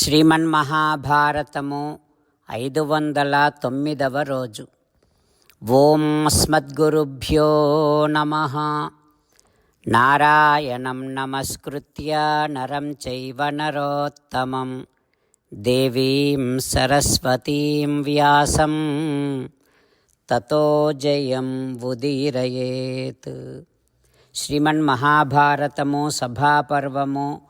శ్రీమన్మహాభారతము ఐదు వందల తొమ్మిదవ రోజు. ఓం అస్మద్గురుభ్యో నమ. నారాయణం నమస్కృత్య నరం చైవ నరోత్తమం. దేవీం సరస్వతీం వ్యాసం. తతో జయం ఉదీరయేత్. శ్రీమన్మహాభారతము సభాపర్వము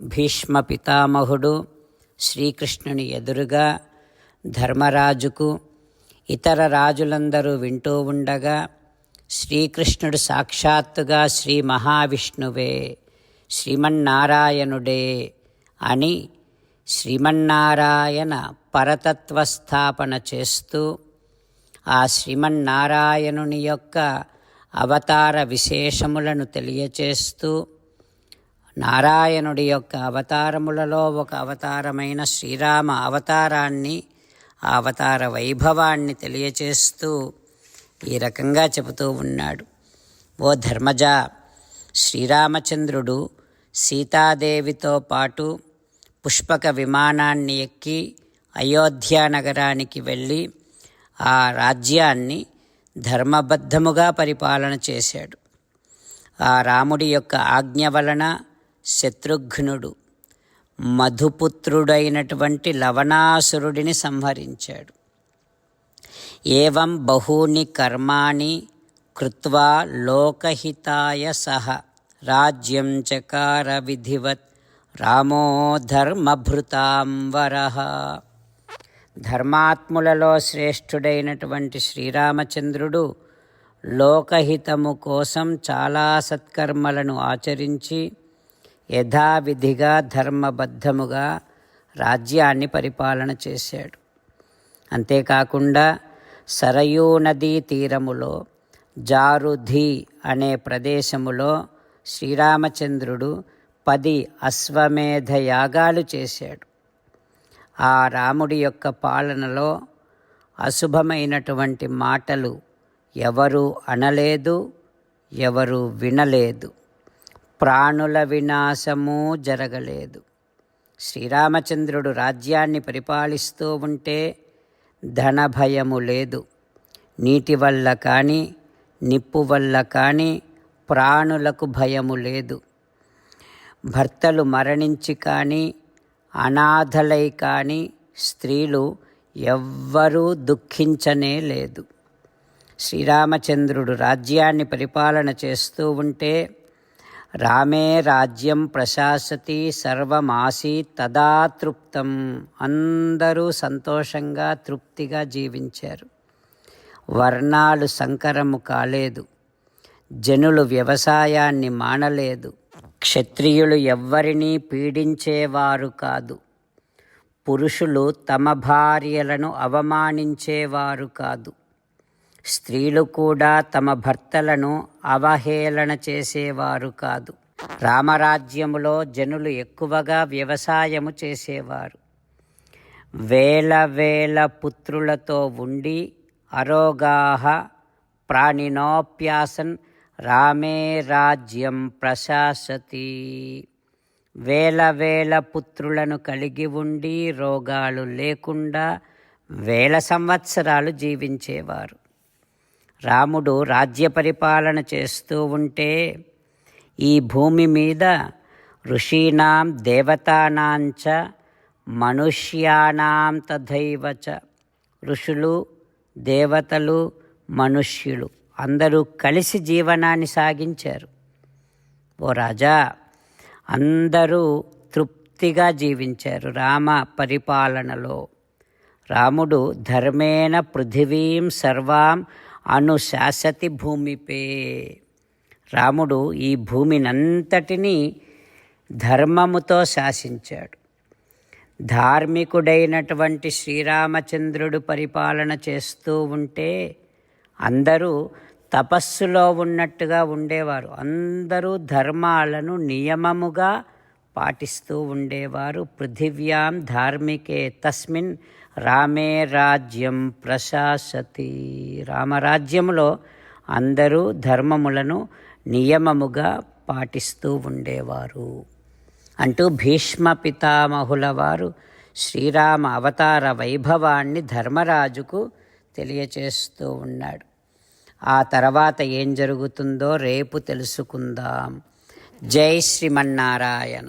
భీష్మ పితామహుడు శ్రీకృష్ణుని ఎదురుగా ధర్మరాజుకు ఇతర రాజులందరూ వింటూ ఉండగా శ్రీకృష్ణుడు సాక్షాత్తుగా శ్రీ మహావిష్ణువే శ్రీమన్నారాయణుడే అని శ్రీమన్నారాయణ పరతత్వ స్థాపన చేస్తూ ఆ శ్రీమన్నారాయణుని యొక్క అవతార విశేషములను తెలియచేస్తూ నారాయణుడి యొక్క అవతారములలో ఒక అవతారమైన శ్రీరామ అవతారాన్ని ఆ అవతార వైభవాన్ని తెలియచేస్తూ ఈ రకంగా చెబుతూ ఉన్నాడు. ఓ ధర్మజ శ్రీరామచంద్రుడు సీతాదేవితో పాటు పుష్పక విమానాన్ని ఎక్కి అయోధ్య నగరానికి వెళ్ళి ఆ రాజ్యాన్ని ధర్మబద్ధముగా పరిపాలన చేశాడు. ఆ రాముడి యొక్క ఆజ్ఞ వలన శత్రుఘ్నుడు మధుపుత్రుడైనటువంటి లవణాసురుడిని సంహరించాడు. ఏవం బహూని కర్మాణి కృత్వా లోకహితాయ సహ రాజ్యం చకార విధివత్ రామో ధర్మభృతాంవర ధర్మాత్ములలో శ్రేష్ఠుడైనటువంటి శ్రీరామచంద్రుడు లోకహితము కోసం చాలా సత్కర్మలను ఆచరించి యథావిధిగా ధర్మబద్ధముగా రాజ్యాన్ని పరిపాలన చేశాడు. అంతేకాకుండా సరయూ నదీ తీరములో జారుధి అనే ప్రదేశములో శ్రీరామచంద్రుడు పది అశ్వమేధ యాగాలు చేశాడు. ఆ రాముడి యొక్క పాలనలో అశుభమైనటువంటి మాటలు ఎవరు అనలేదు ఎవరు వినలేదు. ప్రాణుల వినాశము జరగలేదు. శ్రీరామచంద్రుడు రాజ్యాన్ని పరిపాలిస్తూ ఉంటే ధన భయము లేదు. నీటి వల్ల కానీ నిప్పు వల్ల కానీ ప్రాణులకు భయము లేదు. భర్తలు మరణించి కానీ అనాథలై కానీ స్త్రీలు ఎవ్వరూ దుఃఖించనే లేదు. శ్రీరామచంద్రుడు రాజ్యాన్ని పరిపాలన చేస్తూ ఉంటే రామే రాజ్యం ప్రశాసతి సర్వమాసి తదా తృప్తం. అందరూ సంతోషంగా తృప్తిగా జీవించారు. వర్ణాలు సంకరము కాలేదు. జనులు వ్యవసాయాన్ని మానలేదు. క్షత్రియులు ఎవ్వరినీ పీడించేవారు కాదు. పురుషులు తమ భార్యలను అవమానించేవారు కాదు. స్త్రీలు కూడా తమ భర్తలను అవహేళన చేసేవారు కాదు. రామరాజ్యములో జనులు ఎక్కువగా వ్యవసాయము చేసేవారు. వేల వేల పుత్రులతో ఉండి అరోగాహ ప్రాణినోప్యాసన్ రామే రాజ్యం ప్రశాసతి. వేల వేల పుత్రులను కలిగి ఉండి రోగాలు లేకుండా వేల సంవత్సరాలు జీవించేవారు. రాముడు రాజ్య పరిపాలన చేస్తూ ఉంటే ఈ భూమి మీద ఋషీనాం దేవతానాంచ మనుష్యానాం తథైవచ ఋషులు దేవతలు మనుష్యులు అందరూ కలిసి జీవనాన్ని సాగించారు. ఓ రాజా అందరూ తృప్తిగా జీవించారు రామ పరిపాలనలో. రాముడు ధర్మేణ పృథివీం సర్వాం అనుశాసతి భూమిపే. రాముడు ఈ భూమినంతటినీ ధర్మముతో శాసించాడు. ధార్మికుడైనటువంటి శ్రీరామచంద్రుడు పరిపాలన చేస్తూ ఉంటే అందరూ తపస్సులో ఉన్నట్టుగా ఉండేవారు. అందరూ ధర్మాలను నియమముగా పాటిస్తూ ఉండేవారు. పృథివ్యాం ధార్మికే తస్మిన్ రామే రాజ్యం ప్రశాసతి. రామరాజ్యములో అందరూ ధర్మములను నియమముగా పాటిస్తూ ఉండేవారు. అంటూ భీష్మ పితామహుల వారు శ్రీరామ అవతార వైభవాన్ని ధర్మరాజుకు తెలియచేస్తూ ఉన్నాడు. ఆ తర్వాత ఏం జరుగుతుందో రేపు తెలుసుకుందాం. జై శ్రీమన్నారాయణ.